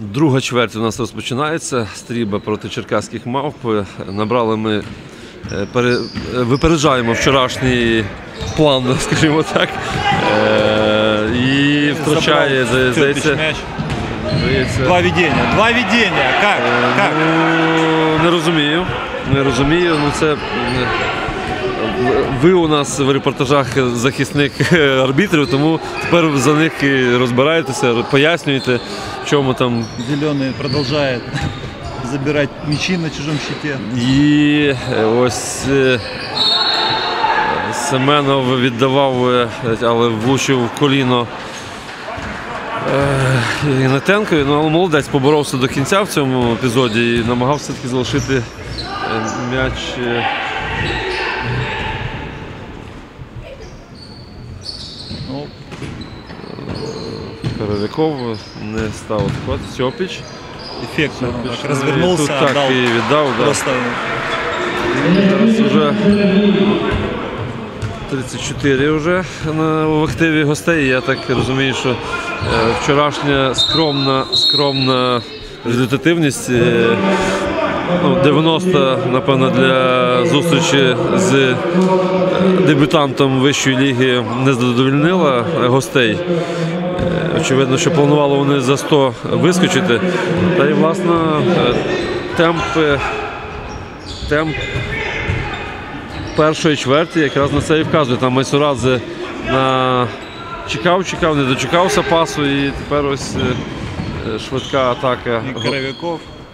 Друга чверть у нас розпочинається. Стріба проти черкаських мавп. Набрали ми, е, пере, е, випереджаємо вчорашній план, скажімо так. Е, І втрачає, здається, Два ведения. Два. Как? Как? Ну, не розумію. Не розумію. Ну це. Ви у нас в репортажах захисник е, арбітрів, тому тепер за них і розбираєтеся, пояснюєте, в чому там. Зеленый продолжает забирать мячи на чужом щите. І е, ось е, Семенов віддавав, але влучив в коліно е, Гнатенко. Ну, але молодець поборовся до кінця в цьому епізоді і намагався таки залишити м'яч. Коровяков не став відход. Сьопіч. эффектно он так Тут так отдал. і віддав. Да. Просто Зараз вже 34 вже на, в активі гостей. Я так розумію, що е, вчорашня скромна, скромна результативність. е, Ну, 90, напевно, для зустрічі з е, дебютантом вищої ліги не задовольнила гостей. Очевидно, що планували вони за 100 вискочити. Та й, власне, е, темп, темп першої чверті якраз на це і вказує. Там Майсурадзе на... чекав, чекав, не дочекався пасу, і тепер ось е, е, швидка атака.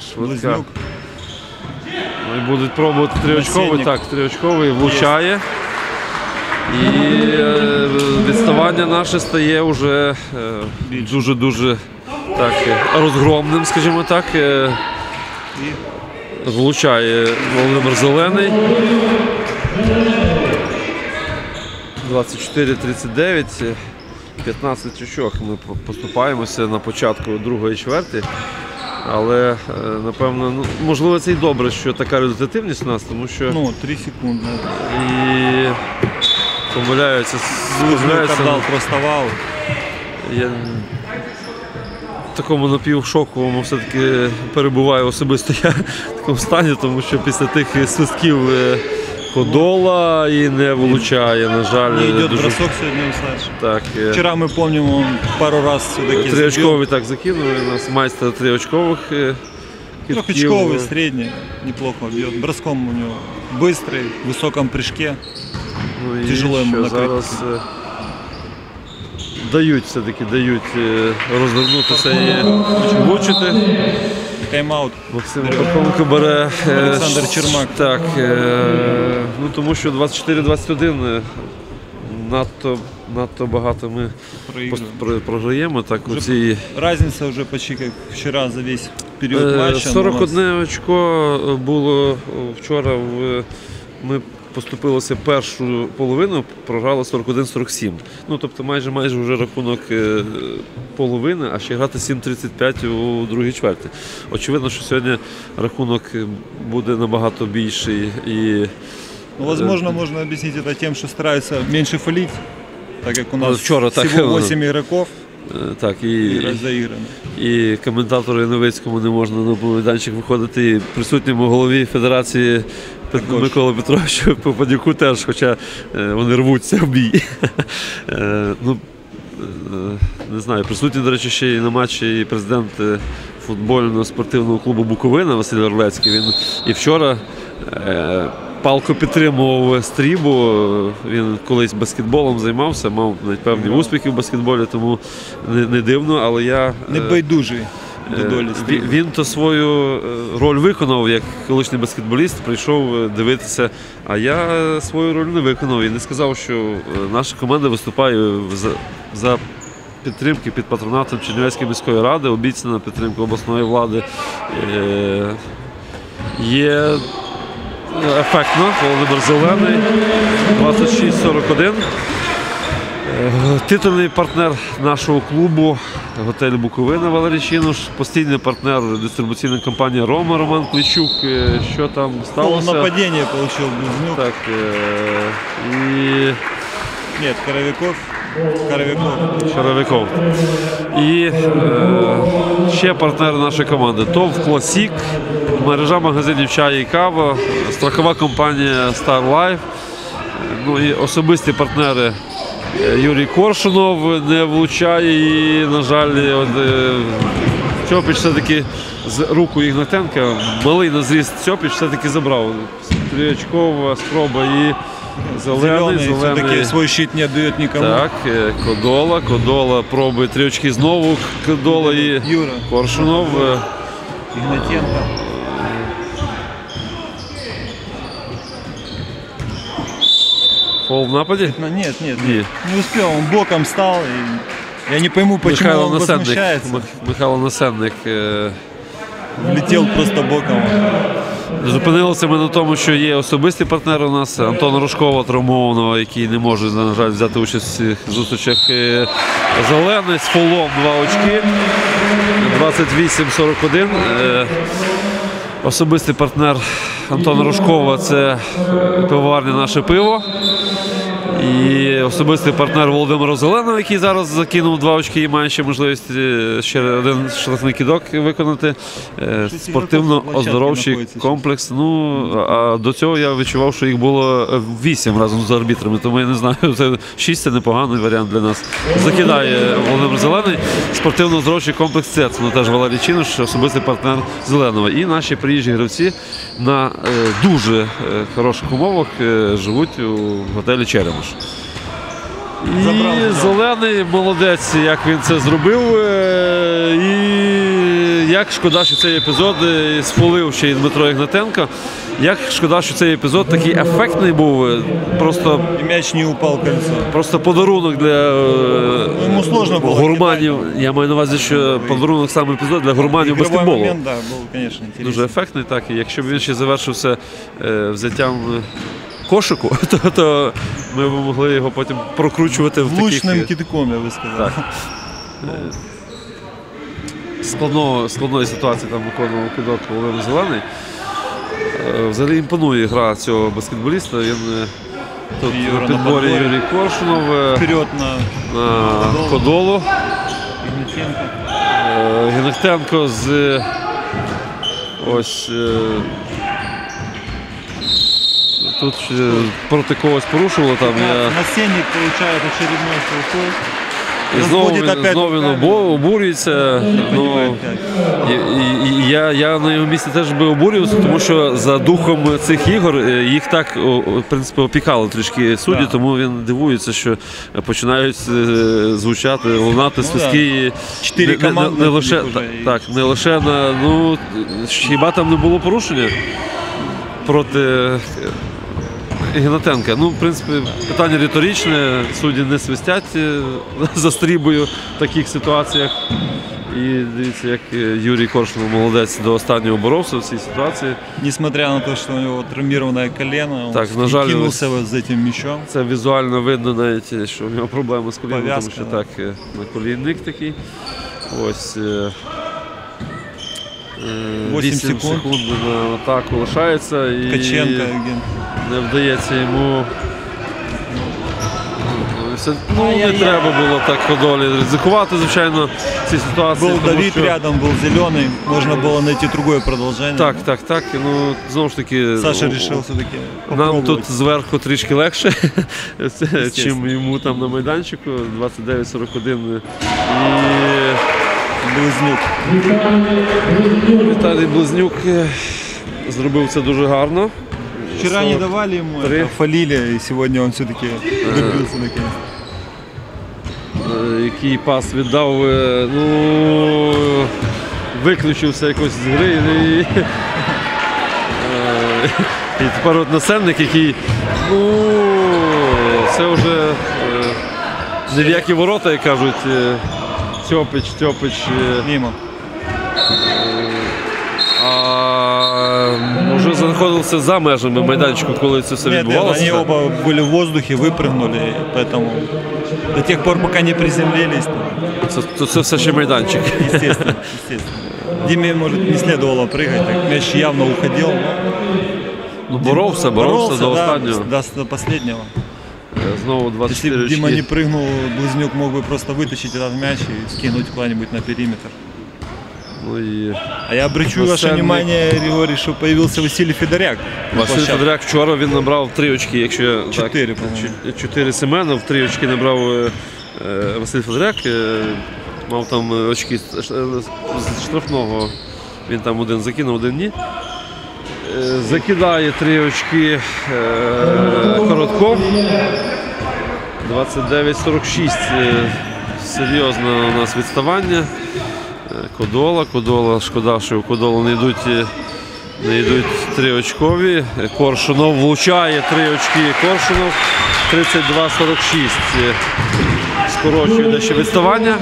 Швидка. Близнюк. Ну, і будуть пробувати триочковий. Так, триочковий влучає. І відставання наше стає вже е, дуже-дуже так, е, розгромним, скажімо так. Е, Влучає Володимир Зелений. 24-39. 15 очок ми поступаємося на початку другої чверті. Але е, напевно, ну, можливо, це і добре, що така результативність у нас, тому що Ну, три секунды. і помиляються, Близнюк помиляються. отдал просто вау. Я в такому напівшоковому все-таки перебуваю особисто я в такому стані, тому що після тих свистків е, Подола і не влучає, на жаль, Не идет дуже бросок сегодня у Саши. так. е, Вчера мы помним, он пару раз все-таки Триочковий так закинули. У нас майстер триочкових е, китків. Трехочковый, средний, неплохо бьет. Броском у него быстрый, в высоком прыжке. Ну, і Тяжело йому що накрити. зараз е, дають все-таки дають е, розвернутися і влучити. Тайм-аут. Максим Пархоменко бере е, Олександр Чермак. Так, е, ну тому що 24-21 е, надто, надто багато ми Проигрываем. пос- про- програємо. Так, у Вже цій Разница уже почти как вчера за весь период Е, матча. но у нас 41 очко було вчора. В, ми поступилися першу половину, програли 41-47. Ну, тобто майже майже вже рахунок е, половини, а ще грати 7-35 у другій чверті. Очевидно, що сьогодні рахунок е, буде набагато більший і Ну, возможно, можно объяснить это тем, что стараются меньше фалить, так как у нас Ну, вчера так всего было. 8 игроков е, так, і, и заиграно. і коментатору Яновицькому не можна на майданчик виходити. І присутньому голові Федерації Миколи Петровичу Попадюку теж, хоча е, вони рвуться в бій. Е, ну, е, не знаю, присутній, до речі, ще і на матчі і президент е, футбольного спортивного клубу Буковина Василь Орлецький. Він і вчора. Палко підтримував стрібу. Він колись баскетболом займався, мав навіть певні успіхи в баскетболі, тому не, дивно. Але я Не байдужий до Е, долі Він, стрільби. він то свою е, роль виконав як колишній баскетболіст, прийшов е, дивитися. А я свою роль не виконав і не сказав, що наша команда виступає за, за підтримки під патронатом Чернівецької міської ради, обіцяна підтримка обласної влади. Є ефектно, Володимир Зелений, 26-41. Е, Титульний партнер нашого клубу готель Буковина Валерій Чинуш, постійний партнер дистрибуційної компанії Рома Роман Кличук. Е, Що там сталося? нападения получил Близнюк. Так, е, і Нет, Коровиков. Коровиков. Шаровиков. І ще партнери нашої команди. ТОВ Класік, мережа магазинів чаю і кава, страхова компанія Star Life. Ну і особисті партнери Юрій Коршунов не влучає і, на жаль, от, е, Цьопіч все-таки з руку Ігнатенка, малий на зріст Цьопіч все-таки забрав. Тріочкова спроба і зелений, все-таки зелений. щит не отдает никому. Так, е, Кодола, Кодола пробує три очки знову. Кодола і Юра. Коршунов. е, Игнатенко. В нападі. Ну, нет, нет, не успел. Он боком стал. И я не пойму, почему Михайло он Насенник. возмущается. Мих- Михайло Насенник. е, Влетел просто боком. Зупинилися ми на тому, що є особисті партнери у нас Антон Рожкова травмованого, який не може, на жаль, взяти участь в цих зустрічах. Е, Зелений з фолом два очки. 28-41. Особистий партнер Антона Рожкова це пивоварня наше пиво. І особистий партнер Володимира Зеленого, який зараз закинув два очки і має ще можливість е, ще один штрафний кидок виконати. Е, Спортивно-оздоровчий комплекс. Ну а до цього я відчував, що їх було е, вісім разом з арбітрами. Тому я не знаю, це шість це непоганий варіант для нас. Закидає Володимир Зелений. Спортивно-оздоровчий комплекс ЦЕЦ. Ну теж Валерій Чинуш, особистий партнер Зеленого. І наші приїжджі гравці на дуже хороших умовах живуть у готелі Черемош. І Забрав, забрав. зелений молодець, як він це зробив. е, І як шкода, що цей епізод е, сфолив ще й Дмитро Ігнатенко. Як шкода, що цей епізод такий ефектний був. е, Просто, И мяч не упал в кольцо. просто подарунок для е, Ну, ему сложно было гурманів. Я маю на увазі, що подарунок саме епізод для гурманів Игровой баскетболу. момент, да, был, конечно, интересный. Дуже ефектний, так. І якщо б він ще завершився е, взяттям е, кошику, то, то ми б могли його потім прокручувати в таких Влучным е, я бы сказал. Так. складного, складної ситуації там виконував кидок Володимир Зелений. Е, Взагалі імпонує гра цього баскетболіста. Він е, тут Юра на на підборі підборі. Юрій Коршунов е, Вперед на на Ходолу. Игнатенко. Е, з е, ось е, тут проти когось порушувало там. Я, Насенник получает очередной фолкол. і знову він, знову він обурюється. Ну, і, і, і я, я на його місці теж би обурювався, тому що за духом цих ігор е, їх так в принципі опікали трішки судді, тому він дивується, що починають е, звучати, лунати свистки. і Чотири не- не- команди не, лише так, і- так, не лише на ну хіба там не було порушення проти Ігнатенка. Ну, в принципі, питання риторичне, судді не свистять е, за стрібою в таких ситуаціях. І дивіться, як е, Юрій Коршунов молодець до останнього боровся в цій ситуації. Несмотря на то, что у него травмированное колено, Так, на жаль, кинулся вот за этим мячом. Це візуально видно навіть, е, що в нього проблеми з коліном, тому що так, на колінник такий. Ось. е, е, Восім 8 секунд. секунд на атаку лишається і Ткаченко, Ген- не вдається йому. Все- Ну, не Ай-яй-яй. треба було так ходолі ризикувати, звичайно, в цій ситуації. был тому Давид що- рядом, был зеленый, можно было найти другое продолжение. Так, так, так. Ну, знову ж таки, Саша у- решил все-таки Нам тут зверху трішки легше, це, чим Естественно. йому там на майданчику 29-41. Близнюк. Віталій Близнюк е, зробив це дуже гарно. Вчера не давали ему, Три. это фалили, и сегодня все-таки добился наконец. Е, Який пас віддав, е, ну виключився якось з гри. І, е, і тепер от насенник, який, ну, це вже е, не в які ворота, як кажуть, е, Тьопич, Тьопич. е, Мимо. А вже знаходився за межами майданчику, коли це все Нет, нет, відбувалося. они оба были в воздухе, выпрыгнули, и поэтому до тех пор, пока не приземлились, то, Це, це, це все ще майданчик. естественно, естественно. Диме, может, не следовало прыгать, так мяч явно уходил. но Ну, боровся, боровся до да, останнього. до, до последнего. Е, Знову Если 24 бы Дима не очки. прыгнул, Близнюк мог бы просто вытащить этот мяч и скинуть куда-нибудь на периметр. Ну і А я обращу ваше Васильник. внимание, Григорий, что появился Василий Федоряк. на Василь площадке. Федоряк вчора він набрав три очки, якщо я так, Чотири, по-моєму. чу- чотири Семенов, три очки набрав е, е, Василь Федоряк. е, Мав там е, очки з ш- е, з штрафного. Він там один закинув, один ні. Е, Закидає три очки е, Коротков. 29-46. е, Серйозне у нас відставання. Е, Кодола, Кодола, шкода, що у Кодолу не йдуть, е, не йдуть три очкові. Е, Коршунов влучає три очки. Коршунов 32-46. е, Скорочує дещо відставання.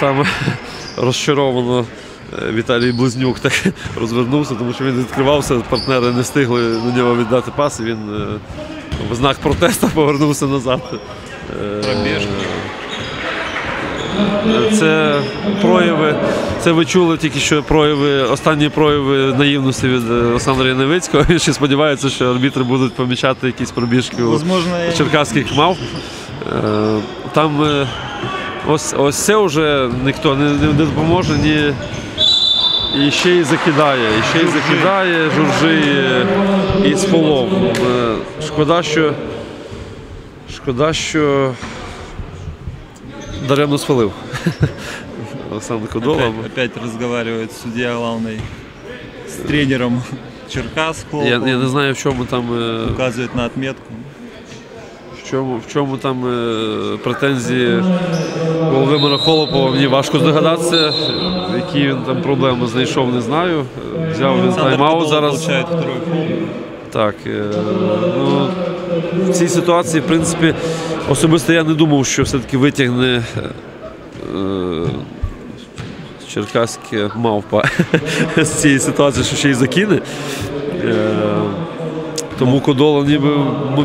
Там розчаровано Віталій Близнюк так розвернувся, тому що він відкривався, партнери не встигли на нього віддати пас, і він в знак протесту повернувся назад. Е, Це прояви, це ви чули тільки що прояви, останні прояви наївності від е, Олександра Яневицького. Він ще сподівається, що арбітри будуть помічати якісь пробіжки у я- черкаських мав. Е, Там е, ось, ось це вже ніхто не, не, не допоможе ні. І ще й закидає, і ще й закидає, журжи е, і з полом. Е, Шкода, що. Шкода, що даремно спалив. Олександр Кодола. опять, опять разговаривает судья главный с тренером Черкас. Я, я не знаю, в чому там. е, Указывает на отметку. В чому, в чому там е, претензії Володимира Холопова, мені важко здогадатися, які він там проблеми знайшов, не знаю. Взяв він тайм-аут зараз. Так, е, ну, в цій ситуації, в принципі, особисто я не думав, що все-таки витягне е, черкаське мавпа з цієї ситуації, що ще й закине. Тому Кодола ніби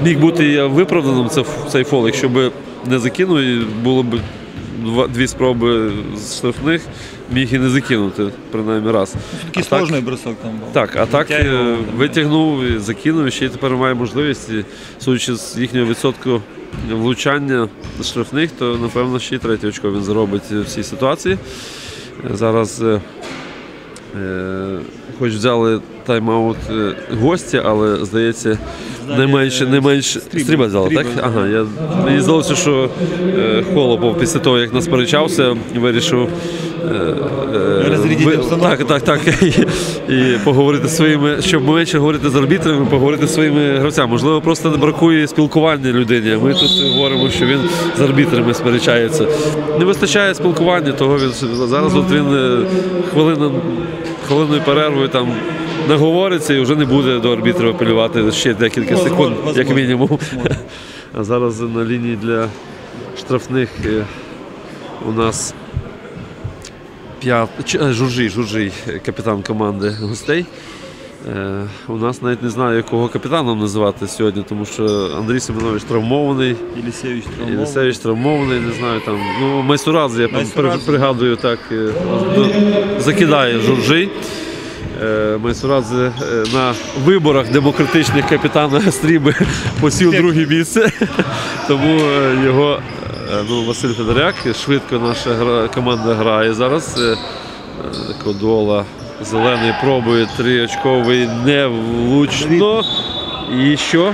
міг бути виправданим цей фол, якщо б не закинув, і було б дві спроби з штрафних, міг і не закинути, принаймні раз. Все-таки А бросок там был. так, а так е, витягнув, і закинув, і ще й тепер має можливість, і, судячи з їхнього відсотку влучання штрафних, то напевно ще й третє очко він заробить в цій ситуації. Е, Зараз, е, хоч взяли тайм-аут е, гості, але здається, не менше, не менше Стріба. взяли, так? Ага, я, мені здалося, що е, Холопов після того, як нас перечався, вирішив. е, е, ви-. Так, так, так. І, і поговорити своїми, щоб менше говорити з арбітрами, поговорити зі своїми гравцями. Можливо, просто не бракує спілкування людині. Ми тут говоримо, що він з арбітрами сперечається. Не вистачає спілкування, того він зараз от він е, хвилина, хвилиною перервою там наговориться і вже не буде до арбітра апелювати ще декілька секунд, як мінімум. А зараз на лінії для штрафних е, у нас п'ят... Е, Журжій, е, капітан команди гостей. Е, У нас навіть не знаю, якого капітаном називати сьогодні, тому що Андрій Семенович травмований, Елисеевич травмован. Єлисевич травмований, не знаю там. Ну, Майсурадзе, я Майсурадзе. пригадую так, е, закидає Журжій. Е, Майсурадзе на виборах демократичних капітана Стріби посів друге місце. Тому його ну, Василь Федоряк, швидко наша команда грає зараз. Кодола зелений пробує триочковий не влучно. І що?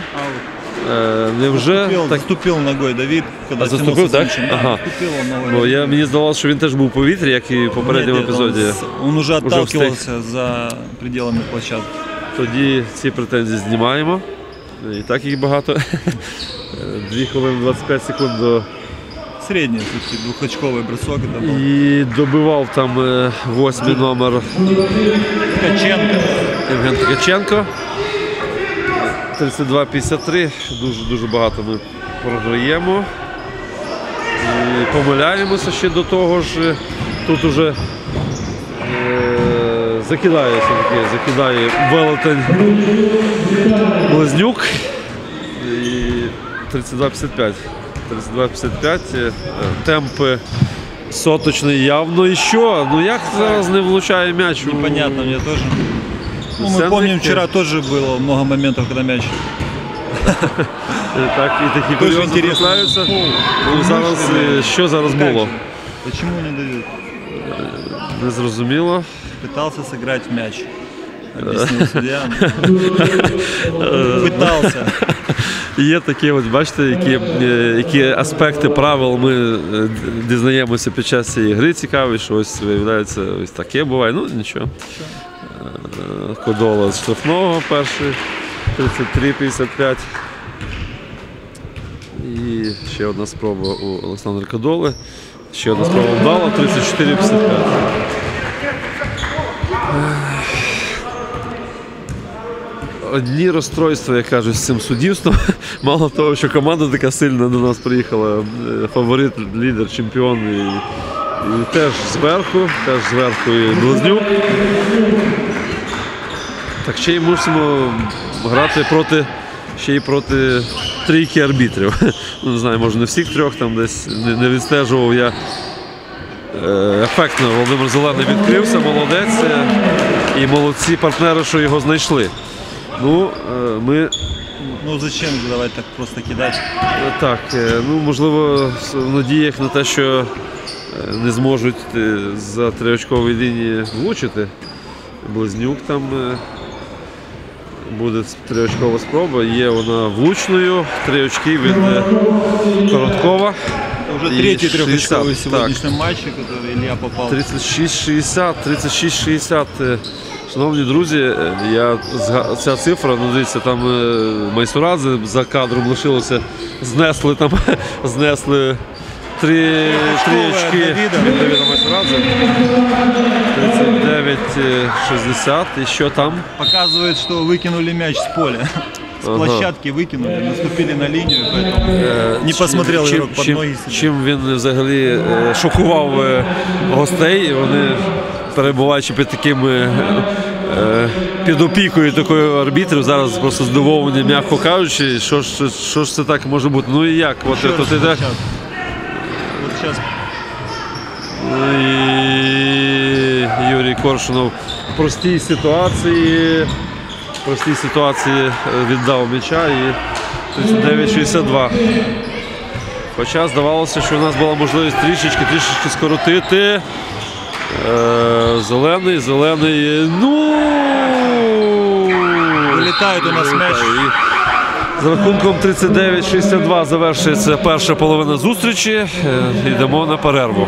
Е, Невже Заступил, так заступил ногой Давид, когда А, тянулся так? Ага. Бо я, мені здавалося, що він теж був у повітрі, як і в попередньому Нет, епізоді. Он уже Уже за пределами площадки. Тоді ці претензії знімаємо. І так їх багато. Дві хвилини 25 секунд до Средний, все-таки двухочковый бросок. Это был. І добивав там е, восьмий номер Ткаченко. Євген Ткаченко. 32-53. Дуже дуже багато ми програємо. І помиляємося ще до того ж. Тут уже е, закидає все-таки, закидає велетень Близнюк. І 32-55. 32-55. е, Темпи соточний явно і що? Ну як зараз не влучає м'яч? у- Непонятно мне тоже. Ну, мы Сценки. помним, вчера тоже было много моментов, когда мяч Е, Так, і такі Дуже курйози інтересно. трапляються. Ну, зараз, е, що зараз було? Почему не дают? Незрозуміло. Пытался сыграть в мяч. Объяснил судья. Пытался. Є такі, от бачите, які, е, які аспекти правил ми е, дізнаємося під час цієї гри. Цікаві, що ось виявляється, ось таке буває. Ну нічого. Е, Кодола з штрафного перший 33-55. І ще одна спроба у Олександра Кодоли. Ще одна спроба вдала 34-55. Одні розстройства, як кажуть, з цим суддівством. Мало того, що команда така сильна до нас приїхала, е, фаворит, лідер, чемпіон. І, і теж зверху, теж зверху і Близнюк. Так ще й мусимо грати проти, ще й проти трійки арбітрів. Ну, не знаю, може не всіх трьох, там десь не, відстежував я. Е, Ефектно Володимир Зелений відкрився, молодець. І молодці партнери, що його знайшли. Ну, е, ми Ну зачем давать так просто кидать? е, так, е, ну можливо, в надіях на те, що не зможуть за триочкової лінії влучити. Близнюк там буде триочкова спроба. Є вона влучною. Три очки від Короткова. Уже третий 60, трехочковый в сегодняшнем матче, который Илья 36-60, 36-60. Е, Шановні друзі, е, я зга- ця цифра, ну дивіться, там е, Майсурадзе за кадром лишилося, знесли там, знесли три, три Очкове очки Давіда. від Давіда Майсурадзе. 39-60. І що там? Показывает, что выкинули мяч с поля. С Ага. площадки выкинули, наступили на линию, поэтому не посмотрел чим, игрок под чим, ноги себе. чим він взагалі е, шокував е, гостей. І Вони перебуваючи під такими е, під опікою такої арбітрів, зараз просто здивовані, м'яко кажучи, що ж, що ж це так може бути. Ну і як? От. Вот сейчас Ну, і Юрій Коршунов в простій ситуації. В простій ситуації е, віддав м'яча і 39-62. Хоча здавалося, що у нас була можливість трішечки, трішечки скоротити. Е, зелений, зелений. Ну Вилітає у нас м'яч. З рахунком 39-62 завершується перша половина зустрічі. Е, Йдемо на перерву.